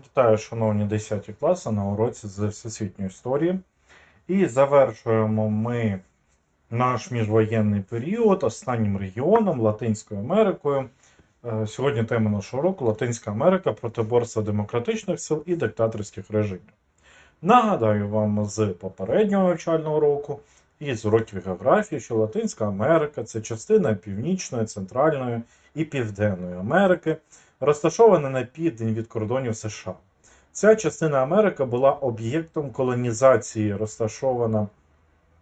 Вітаю, шановні 10 класи на уроці з всесвітньої історії. І завершуємо ми наш міжвоєнний період останнім регіоном Латинською Америкою. Е, Сьогодні тема нашого року Латинська Америка протиборство демократичних сил і диктаторських режимів. Нагадаю вам з попереднього навчального року і з уроків географії, що Латинська Америка це частина Північної, Центральної і Південної Америки, розташована на південь від кордонів США. Ця частина Америки була об'єктом колонізації, розташована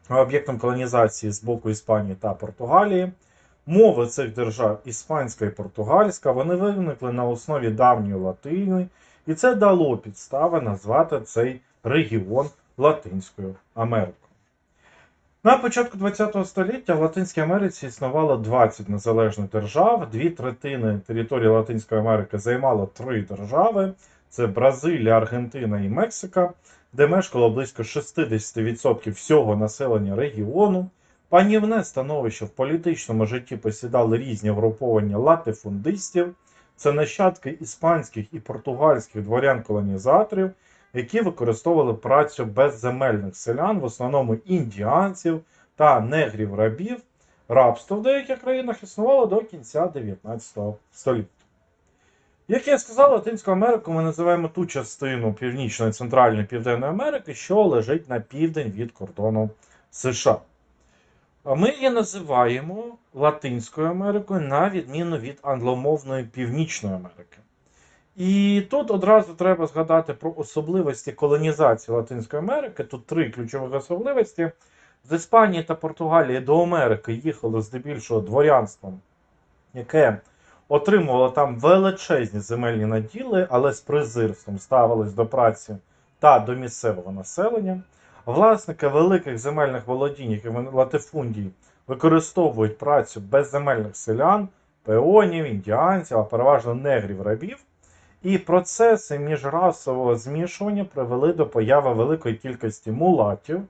об'єктом колонізації з боку Іспанії та Португалії. Мови цих держав іспанська і португальська, вони виникли на основі давньої латини, і це дало підстави назвати цей регіон Латинською Америкою. На початку ХХ століття в Латинській Америці існувало 20 незалежних держав. Дві третини території Латинської Америки займало три держави: це Бразилія, Аргентина і Мексика, де мешкало близько 60% всього населення регіону. Панівне становище в політичному житті посідали різні вгруповання латифундистів. Це нащадки іспанських і португальських дворян-колонізаторів, які використовували працю безземельних селян, в основному індіанців та негрів-рабів. Рабство в деяких країнах існувало до кінця 19 століття. Як я сказав, Латинську Америку ми називаємо ту частину Північної, Центральної Південної Америки, що лежить на південь від кордону США. Ми її називаємо Латинською Америкою на відміну від англомовної Північної Америки. І тут одразу треба згадати про особливості колонізації Латинської Америки. Тут три ключових особливості. З Іспанії та Португалії до Америки їхало здебільшого дворянством, яке отримувало там величезні земельні наділи, але з презирством ставились до праці та до місцевого населення. Власники великих земельних володінь, які вони латифундії, використовують працю безземельних селян, пеонів, індіанців, а переважно негрів рабів. І процеси міжрасового змішування привели до появи великої кількості мулатів,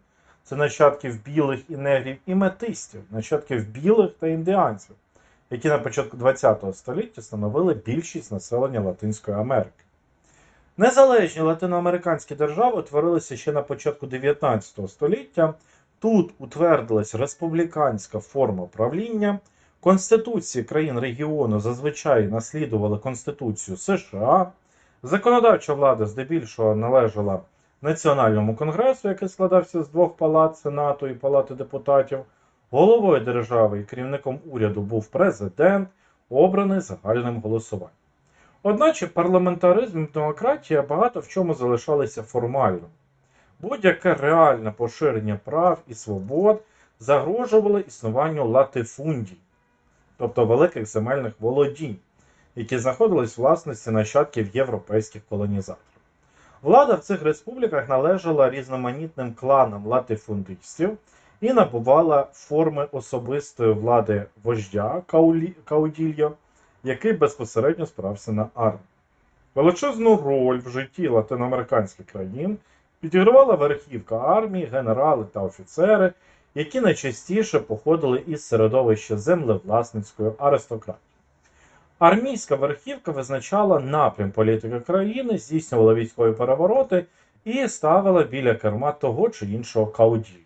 це нащадків білих і негрів, і метистів, нащадків білих та індіанців, які на початку ХХ століття становили більшість населення Латинської Америки. Незалежні латиноамериканські держави утворилися ще на початку 19 століття. Тут утвердилась республіканська форма правління. Конституції країн регіону зазвичай наслідували Конституцію США. Законодавча влада здебільшого належала Національному конгресу, який складався з двох палат Сенату і Палати депутатів. Головою держави і керівником уряду був президент, обраний загальним голосуванням. Одначе парламентаризм і демократія багато в чому залишалися формально. Будь-яке реальне поширення прав і свобод загрожувало існуванню латифундій, тобто великих земельних володінь, які знаходились в власності нащадків європейських колонізаторів. Влада в цих республіках належала різноманітним кланам латифундистів і набувала форми особистої влади вождя Каулі- Каудільо, який безпосередньо справився на армію. Величезну роль в житті латиноамериканських країн підігравала верхівка армії, генерали та офіцери, які найчастіше походили із середовища землевласницької аристократії. Армійська верхівка визначала напрям політики країни, здійснювала військові перевороти і ставила біля керма того чи іншого кауділля.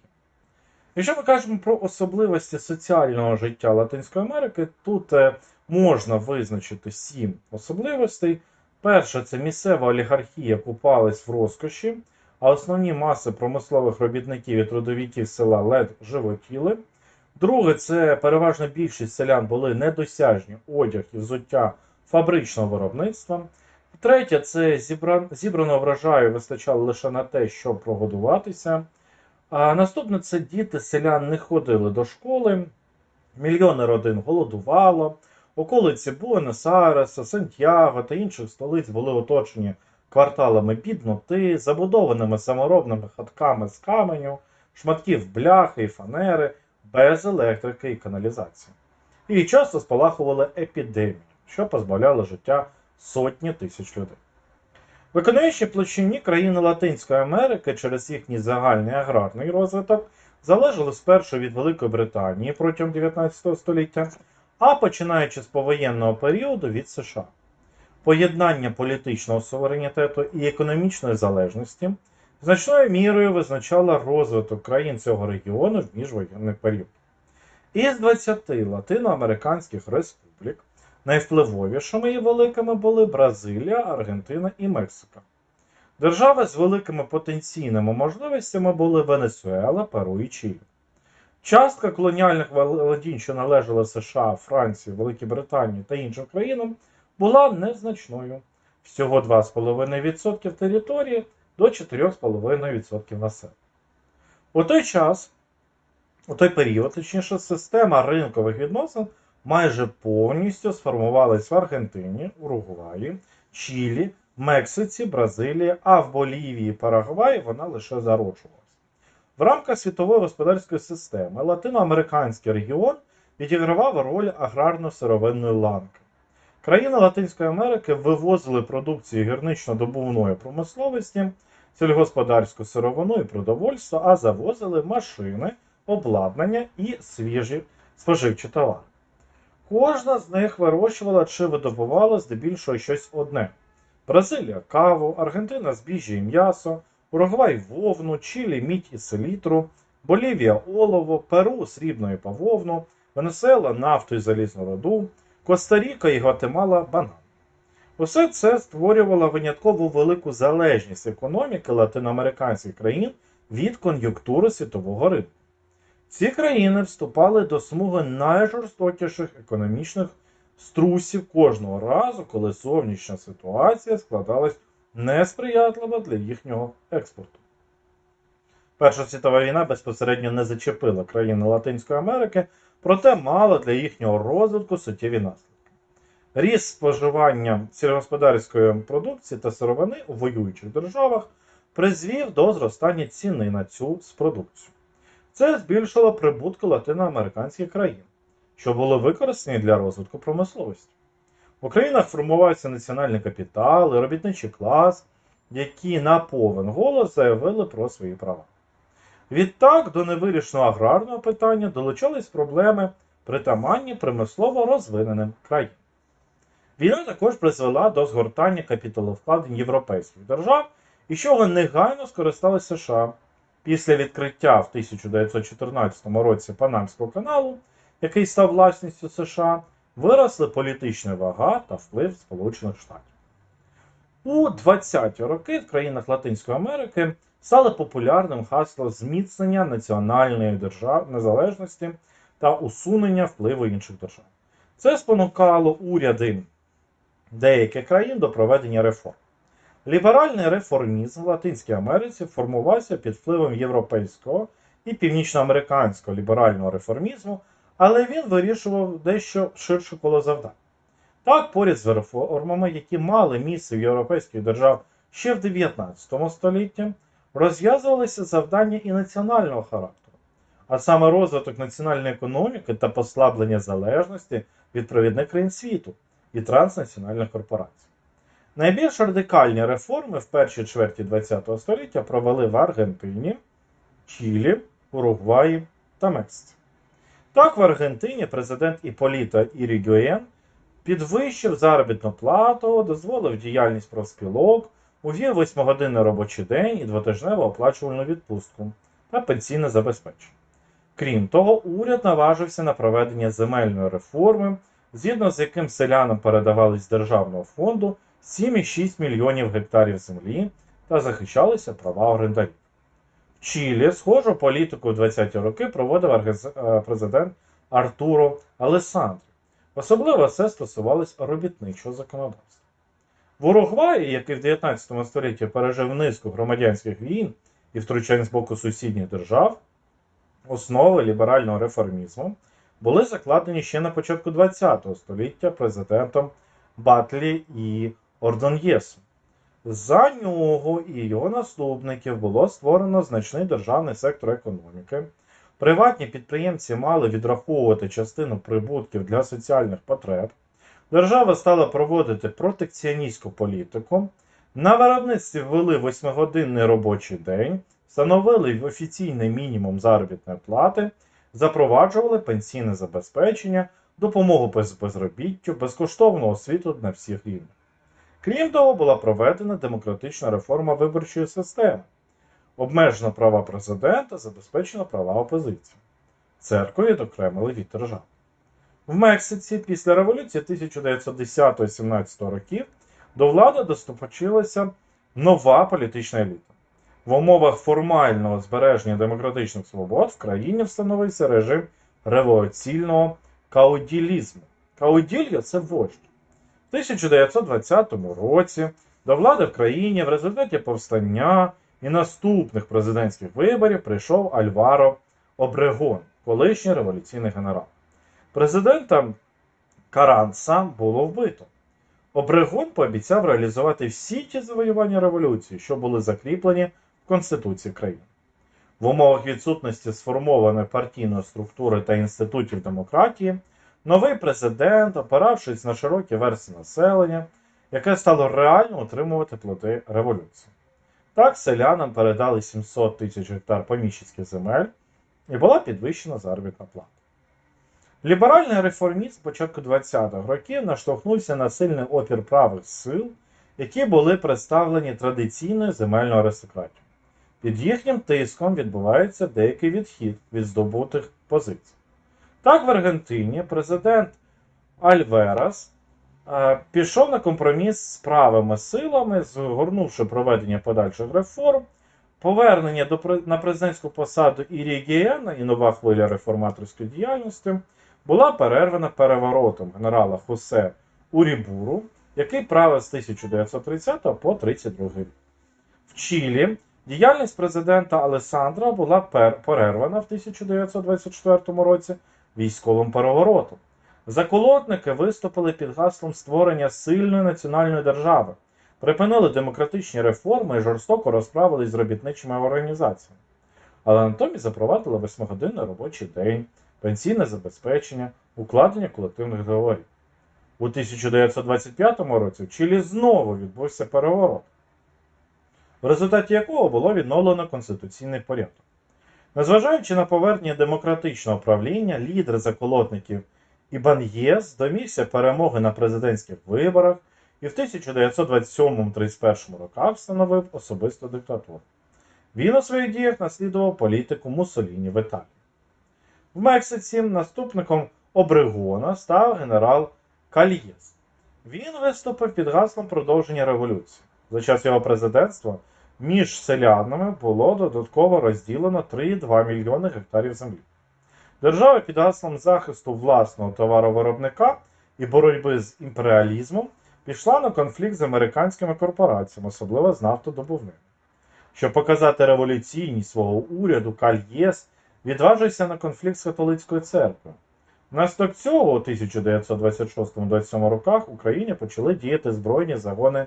Якщо ми кажемо про особливості соціального життя Латинської Америки, тут е, можна визначити сім особливостей. Перше це місцева олігархія купалась в розкоші, а основні маси промислових робітників і трудовиків села ледь животіли. Друге, це переважна більшість селян були недосяжні одяг і взуття фабричного виробництва. Третє, це зібран... зібраного врожаю вистачало лише на те, щоб прогодуватися. А наступне це діти селян не ходили до школи, мільйони родин голодувало, околиці Буенос-Айреса, Сантьяго та інших столиць були оточені кварталами бідноти, забудованими саморобними хатками з каменю, шматків бляхи і фанери, без електрики і каналізації. І часто спалахували епідемії, що позбавляло життя сотні тисяч людей. В економічній площині країни Латинської Америки через їхній загальний аграрний розвиток залежали спершу від Великої Британії протягом 19 століття, а починаючи з повоєнного періоду від США. Поєднання політичного суверенітету і економічної залежності значною мірою визначала розвиток країн цього регіону в міжвоєнний період. Із 20 латиноамериканських республік найвпливовішими і великими були Бразилія, Аргентина і Мексика. Держави з великими потенційними можливостями були Венесуела, Перу і Чилі. Частка колоніальних володінь, що належали США, Франції, Великій Британії та іншим країнам, була незначною всього 2,5% території до 4,5% населення. У той час, у той період, точніше, система ринкових відносин майже повністю сформувалась в Аргентині, Уругваї, Чилі, Мексиці, Бразилії, а в Болівії і Парагваї вона лише зароджувалась. В рамках світової господарської системи латиноамериканський регіон відігравав роль аграрно-сировинної ланки. Країни Латинської Америки вивозили продукцію гірнично-добувної промисловості, сільгосподарську сировину і продовольство, а завозили машини, обладнання і свіжі споживчі товари. Кожна з них вирощувала чи видобувала здебільшого щось одне: Бразилія каву, Аргентина збіжжя і м'ясо, Уругвай вовну, Чилі мідь і селітру, Болівія олово, Перу срібну і павовну, Венесуела нафту і залізну руду, Коста-Ріка і Гватемала банан. Усе це створювало винятково велику залежність економіки латиноамериканських країн від кон'юнктури світового ринку. Ці країни вступали до смуги найжорстокіших економічних струсів кожного разу, коли зовнішня ситуація складалась несприятливо для їхнього експорту. Перша світова війна безпосередньо не зачепила країни Латинської Америки, проте мала для їхнього розвитку суттєві наслідки. Ріст споживання сільськогосподарської продукції та сировини у воюючих державах призвів до зростання ціни на цю продукцію. Це збільшило прибутки латиноамериканських країн, що були використані для розвитку промисловості. В Українах формувався національний капітал і робітничий клас, які на повен голос заявили про свої права. Відтак до невирішеного аграрного питання долучались проблеми притаманні примислово розвиненим країнам. Війна також призвела до згортання капіталовкладень європейських держав, і чого негайно скористалися США після відкриття в 1914 році Панамського каналу, який став власністю США, виросли політична вага та вплив Сполучених Штатів. У 20-ті роки в країнах Латинської Америки стало популярним хасло зміцнення національної держав... незалежності та усунення впливу інших держав. Це спонукало уряди деяких країн до проведення реформ. Ліберальний реформізм в Латинській Америці формувався під впливом європейського і північноамериканського ліберального реформізму, але він вирішував дещо ширше коло завдань. Так, поряд з реформами, які мали місце в європейських держав ще в 19 столітті, розв'язувалися завдання і національного характеру, а саме розвиток національної економіки та послаблення залежності від провідних країн світу і транснаціональних корпорацій. Найбільш радикальні реформи в першій чверті ХХ століття провели в Аргентині, Чилі, Уругваї та Мексиці. Так, в Аргентині президент Іполіто Ірігюєн підвищив заробітну плату, дозволив діяльність профспілок, увів восьмигодинний робочий день і двотижневу оплачувальну відпустку та пенсійне забезпечення. Крім того, уряд наважився на проведення земельної реформи, згідно з яким селянам передавались з державного фонду 7,6 мільйонів гектарів землі та захищалися права орендарів. В Чилі схожу політику в 20-ті роки проводив е, президент Артуро Алесандрі. Особливо це стосувалось робітничого законодавства. Уругваї, який в 19 столітті пережив низку громадянських війн і втручань з боку сусідніх держав, основи ліберального реформізму були закладені ще на початку ХХ століття президентом Батлі і Ордоньєсом. За нього і його наступників було створено значний державний сектор економіки. Приватні підприємці мали відраховувати частину прибутків для соціальних потреб. Держава стала проводити протекціоністську політику. На виробництві ввели восьмигодинний робочий день, встановили офіційний мінімум заробітної плати, запроваджували пенсійне забезпечення, допомогу без безробіттю, безкоштовну освіту на всіх рівнях. Крім того, була проведена демократична реформа виборчої системи, обмежено права президента, забезпечено права опозиції. Церкву відокремили від держави. В Мексиці після революції 1910-17 років до влади доступочилася нова політична еліта. В умовах формального збереження демократичних свобод в країні встановився режим революційного кауділізму. Кауділья це вождь. В 1920 році до влади в країні в результаті повстання і наступних президентських виборів прийшов Альваро Обрегон, колишній революційний генерал. Президента Каранса було вбито. Обрегон пообіцяв реалізувати всі ті завоювання революції, що були закріплені в Конституції країни. В умовах відсутності сформованої партійної структури та інститутів демократії, новий президент, опиравшись на широкі версії населення, яке стало реально утримувати плоди революції. Так селянам передали 700 тисяч гектар поміщицьких земель і була підвищена заробітна плата. Ліберальний реформіст початку 20-х років наштовхнувся на сильний опір правих сил, які були представлені традиційною земельною аристократією. Під їхнім тиском відбувається деякий відхід від здобутих позицій. Так, в Аргентині президент Альверас е, пішов на компроміс з правими силами, згорнувши проведення подальших реформ, повернення на президентську посаду Ірігієна і нова хвиля реформаторської діяльності була перервана переворотом генерала Хосе Урібуру, який правив з 1930 по 32 рік. В Чилі діяльність президента Алесандра була перервана в 1924 році військовим переворотом. Заколотники виступили під гаслом створення сильної національної держави, припинили демократичні реформи і жорстоко розправились з робітничими організаціями. Але натомість запровадили восьмигодинний робочий день, пенсійне забезпечення, укладення колективних договорів. У 1925 році в Чилі знову відбувся переворот, в результаті якого було відновлено конституційний порядок. Незважаючи на повернення демократичного правління, лідер заколотників Ібан'єс домігся перемоги на президентських виборах і в 1927-31 роках встановив особисту диктатуру. Він у своїх діях наслідував політику Муссоліні в Італії. В Мексиці наступником Обрегона став генерал Кальєс. Він виступив під гаслом продовження революції. За час його президентства між селянами було додатково розділено 3,2 мільйони гектарів землі. Держава під гаслом захисту власного товаровиробника і боротьби з імперіалізмом пішла на конфлікт з американськими корпораціями, особливо з нафтодобувними. Щоб показати революційність свого уряду, Кальєс відважився на конфлікт з католицькою церквою. Внаслідок цього у 1926-27 роках в Україні почали діяти збройні загони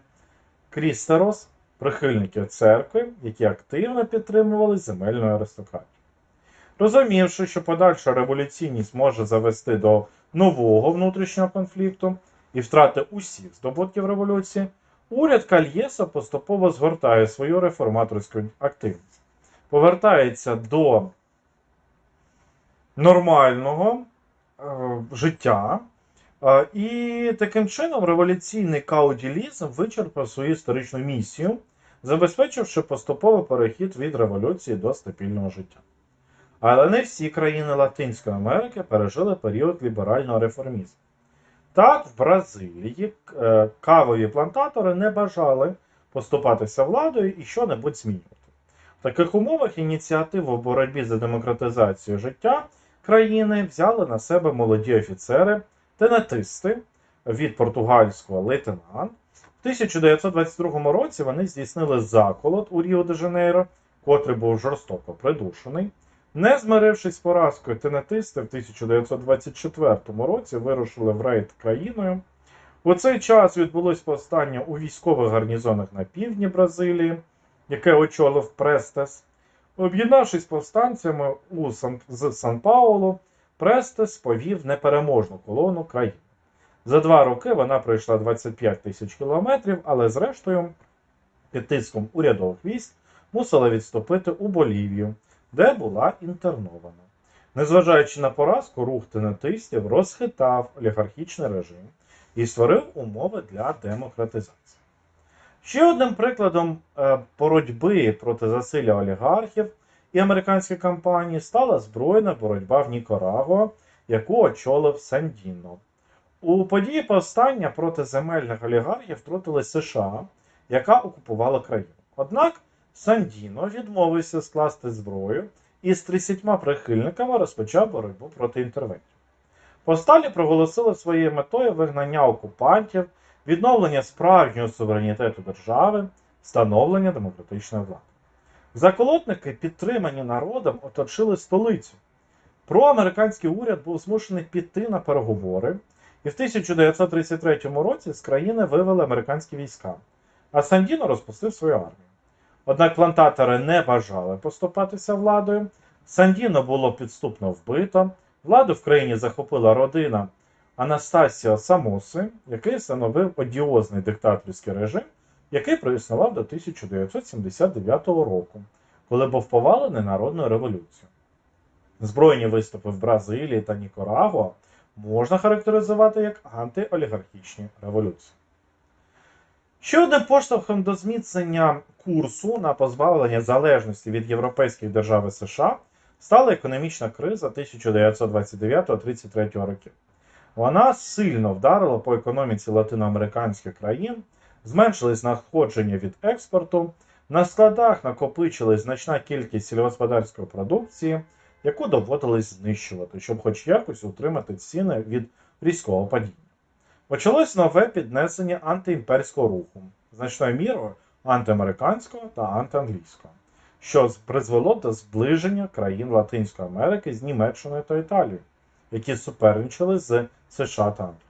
Крістерос, прихильників церкви, які активно підтримували земельну аристократію. Розумівши, що подальша революційність може завести до нового внутрішнього конфлікту і втрати усіх здобутків революції, уряд Кальєса поступово згортає свою реформаторську активність, повертається до нормального е, життя. Е, і таким чином революційний кауділізм вичерпав свою історичну місію, забезпечивши поступовий перехід від революції до стабільного життя. Але не всі країни Латинської Америки пережили період ліберального реформізму. Так, в Бразилії е, кавові плантатори не бажали поступатися владою і що-небудь змінювати. В таких умовах ініціативу в боротьбі за демократизацію життя країни взяли на себе молоді офіцери, тенетисти від португальського лейтенант. В 1922 році вони здійснили заколот у Ріо-де-Жанейро, котрий був жорстоко придушений. Не змирившись з поразкою, тенетисти в 1924 році вирушили в рейд країною. У цей час відбулось повстання у військових гарнізонах на півдні Бразилії, яке очолив Престес. Об'єднавшись повстанцями у Сан... з Сан-Паулу, Престес повів непереможну колону країни. За два роки вона пройшла 25 тисяч кілометрів, але зрештою, під тиском урядових військ, мусила відступити у Болівію, де була інтернована. Незважаючи на поразку, рух тенетистів розхитав олігархічний режим і створив умови для демократизації. Ще одним прикладом е, боротьби проти засилля олігархів і американських компаній стала збройна боротьба в Нікарагуа, яку очолив Сандіно. У події повстання проти земельних олігархів втрутились США, яка окупувала країну. Однак Сандіно відмовився скласти зброю і з 30 прихильниками розпочав боротьбу проти інтервентів. Повсталі проголосили своєю метою вигнання окупантів, відновлення справжнього суверенітету держави, встановлення демократичної влади. Заколотники, підтримані народом, оточили столицю. Проамериканський уряд був змушений піти на переговори, і в 1933 році з країни вивели американські війська, а Сандіно розпустив свою армію. Однак плантатори не бажали поступатися владою. Сандіно було підступно вбито. Владу в країні захопила родина Анастасіо Самоси, який становив одіозний диктаторський режим, який проіснував до 1979 року, коли був повалений народною революцією. Збройні виступи в Бразилії та Нікарагуа можна характеризувати як антиолігархічні революції. Ще одним поштовхом до зміцнення курсу на позбавлення залежності від європейських держав і США стала економічна криза 1929-33 років. Вона сильно вдарила по економіці латиноамериканських країн, зменшились надходження від експорту, на складах накопичилась значна кількість сільськогосподарської продукції, яку доводилось знищувати, щоб хоч якось утримати ціни від різкого падіння. Почалось нове піднесення антиімперського руху, значною мірою антиамериканського та антианглійського, що призвело до зближення країн Латинської Америки з Німеччиною та Італією, які суперничали з США та Англією.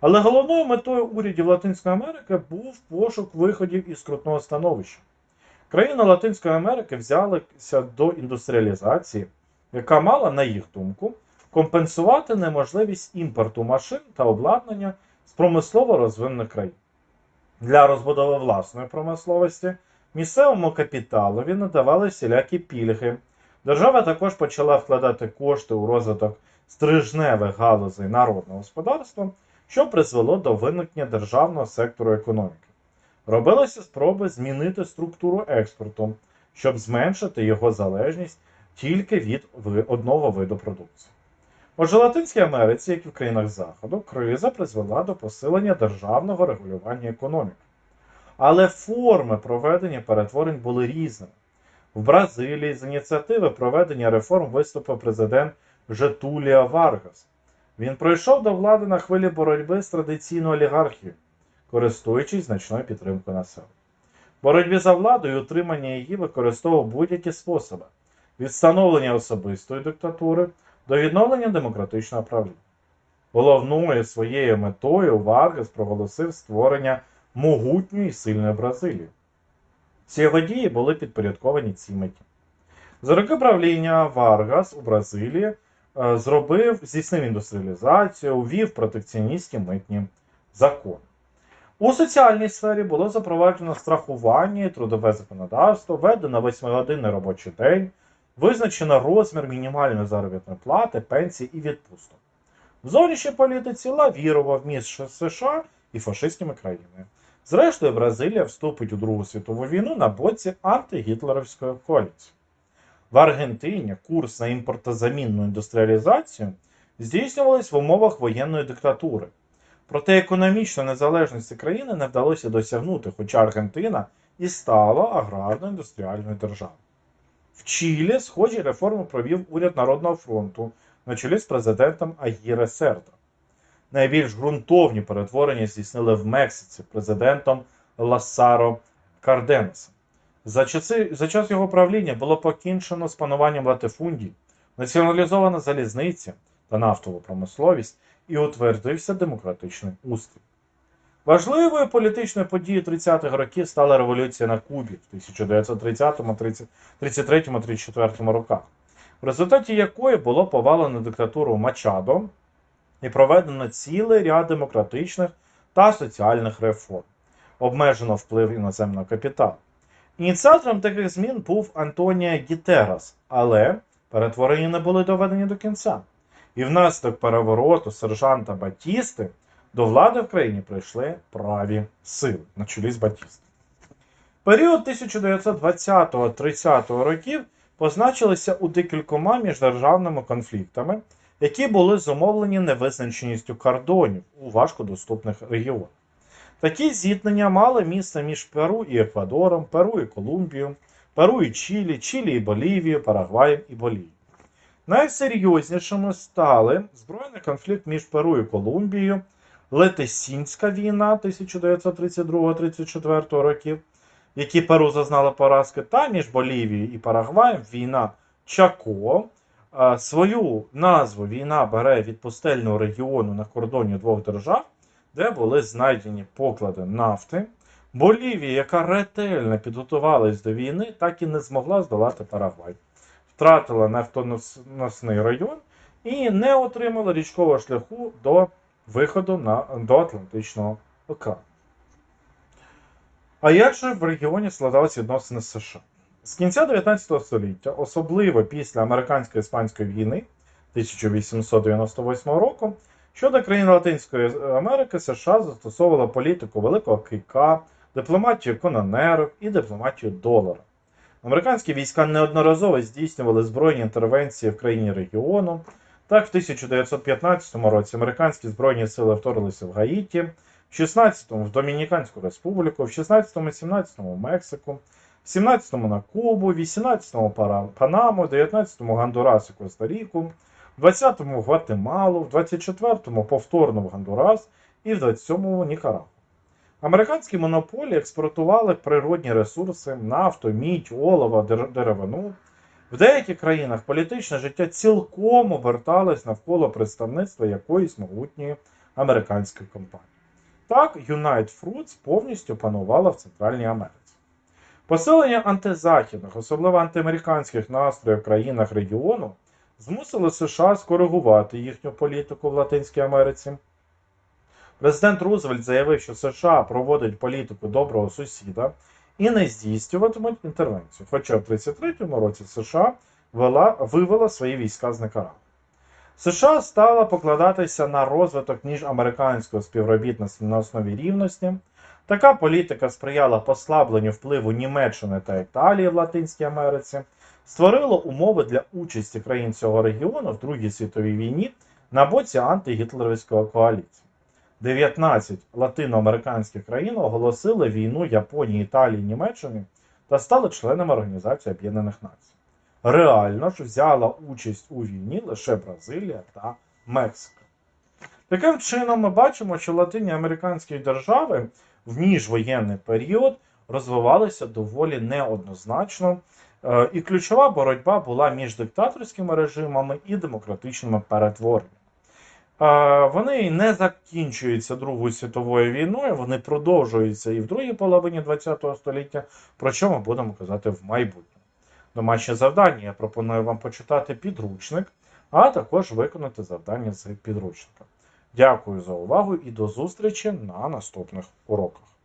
Але головною метою урядів Латинської Америки був пошук виходів із скрутного становища. Країни Латинської Америки взялися до індустріалізації, яка мала, на їх думку, компенсувати неможливість імпорту машин та обладнання з промислово розвинених країн. Для розбудови власної промисловості місцевому капіталові надавали всілякі пільги. Держава також почала вкладати кошти у розвиток стрижневих галузей народного господарства, що призвело до виникнення державного сектору економіки. Робилися спроби змінити структуру експорту, щоб зменшити його залежність тільки від одного виду продукції. Отже, Латинській Америці, як і в країнах Заходу, криза призвела до посилення державного регулювання економіки. Але форми проведення перетворень були різними. В Бразилії з ініціативи проведення реформ виступив президент Жетулія Варгас. Він пройшов до влади на хвилі боротьби з традиційною олігархією, користуючись значною підтримкою населення. Боротьбі за владу і утримання її використовував будь-які способи від встановлення особистої диктатури до відновлення демократичного правління. Головною своєю метою Варгас проголосив створення могутньої і сильної Бразилії. Всі його дії були підпорядковані цій меті. За роки правління Варгас у Бразилії зробив, здійснив індустріалізацію, увів протекціоністські митні закони. У соціальній сфері було запроваджено страхування і трудове законодавство, введено 8-годинний робочий день, визначено розмір мінімальної заробітної плати, пенсії і відпусток. В зовнішній політиці лавірував між США і фашистськими країнами. Зрештою, Бразилія вступить у Другу світову війну на боці антигітлерівської коаліції. В Аргентині курс на імпортозамінну індустріалізацію здійснювались в умовах воєнної диктатури. Проте економічної незалежності країни не вдалося досягнути, хоча Аргентина і стала аграрно-індустріальною державою. В Чилі схожі реформи провів уряд Народного фронту на чолі з президентом Агіре Серда. Найбільш ґрунтовні перетворення здійснили в Мексиці президентом Лассаро Карденесом. За, часи, за час його правління було покінчено з пануванням латифундій, націоналізована залізниця та нафтова промисловість і утвердився демократичний устрій. Важливою політичною подією 30-х років стала революція на Кубі в 1933-34 роках, в результаті якої було повалено диктатуру Мачадо і проведено цілий ряд демократичних та соціальних реформ, обмежено вплив іноземного капіталу. Ініціатором таких змін був Антонія Гітерас, але перетворення не були доведені до кінця. І внаслідок перевороту сержанта Батісти до влади в країні прийшли праві сили на чолі з Батістом. Період 1920-30 років позначилися у декількома міждержавними конфліктами, які були зумовлені невизначеністю кордонів у важкодоступних регіонах. Такі зіткнення мали місце між Перу і Еквадором, Перу і Колумбією, Перу і Чилі, Чилі і Болівією, Парагваєм і Болією. Найсерйознішими стали збройний конфлікт між Перу і Колумбією, Летесінська війна 1932-34 років, в якій Перу зазнала поразки, та між Болівією і Парагваєм війна Чако. Свою назву війна бере від пустельного регіону на кордоні двох держав, де були знайдені поклади нафти. Болівія, яка ретельно підготувалась до війни, так і не змогла здолати Парагвай. Втратила нафтоносний район і не отримала річкового шляху до виходу на, до Атлантичного океану. А як же в регіоні складалися відносини з США? З кінця 19 століття, особливо після американсько-іспанської війни 1898 року, щодо країн Латинської Америки США застосовувала політику великого кийка, дипломатію кононерів і дипломатію долара. Американські війська неодноразово здійснювали збройні інтервенції в країні регіону. Так, в 1915 році американські збройні сили вторглися в Гаїті, в 16-му в Домініканську Республіку, в 16-му і 17-му в Мексику, в 17-му на Кубу, в 18-му Панаму, в 19-му Гондурас і Коста-Ріку, в 20-му Гватемалу, в 24-му повторно в Гондурас і в 27-му Нікарагу. Американські монополії експортували природні ресурси, нафту, мідь, олово, деревину. В деяких країнах політичне життя цілком оберталось навколо представництва якоїсь могутньої американської компанії. Так, United Fruits повністю панувала в Центральній Америці. Посилення антизахідних, особливо антиамериканських настроїв в країнах регіону, змусило США скоригувати їхню політику в Латинській Америці. Президент Рузвельт заявив, що США проводить політику доброго сусіда і не здійснюватимуть інтервенцію. Хоча в 1933 році США вела, вивела свої війська з Никарагу. США стала покладатися на розвиток міжамериканського співробітництва на основі рівності. Така політика сприяла послабленню впливу Німеччини та Італії в Латинській Америці, створила умови для участі країн цього регіону в Другій світовій війні на боці антигітлерівської коаліції. 19 латиноамериканських країн оголосили війну Японії, Італії, Німеччині та стали членами Організації Об'єднаних Націй. Реально ж взяла участь у війні лише Бразилія та Мексика. Таким чином, ми бачимо, що латиноамериканські держави в міжвоєнний період розвивалися доволі неоднозначно, і ключова боротьба була між диктаторськими режимами і демократичними перетвореннями. Е, Вони не закінчуються Другою світовою війною, вони продовжуються і в другій половині ХХ століття, про що ми будемо казати в майбутньому. Домашнє завдання я пропоную вам почитати підручник, а також виконати завдання з підручника. Дякую за увагу і до зустрічі на наступних уроках.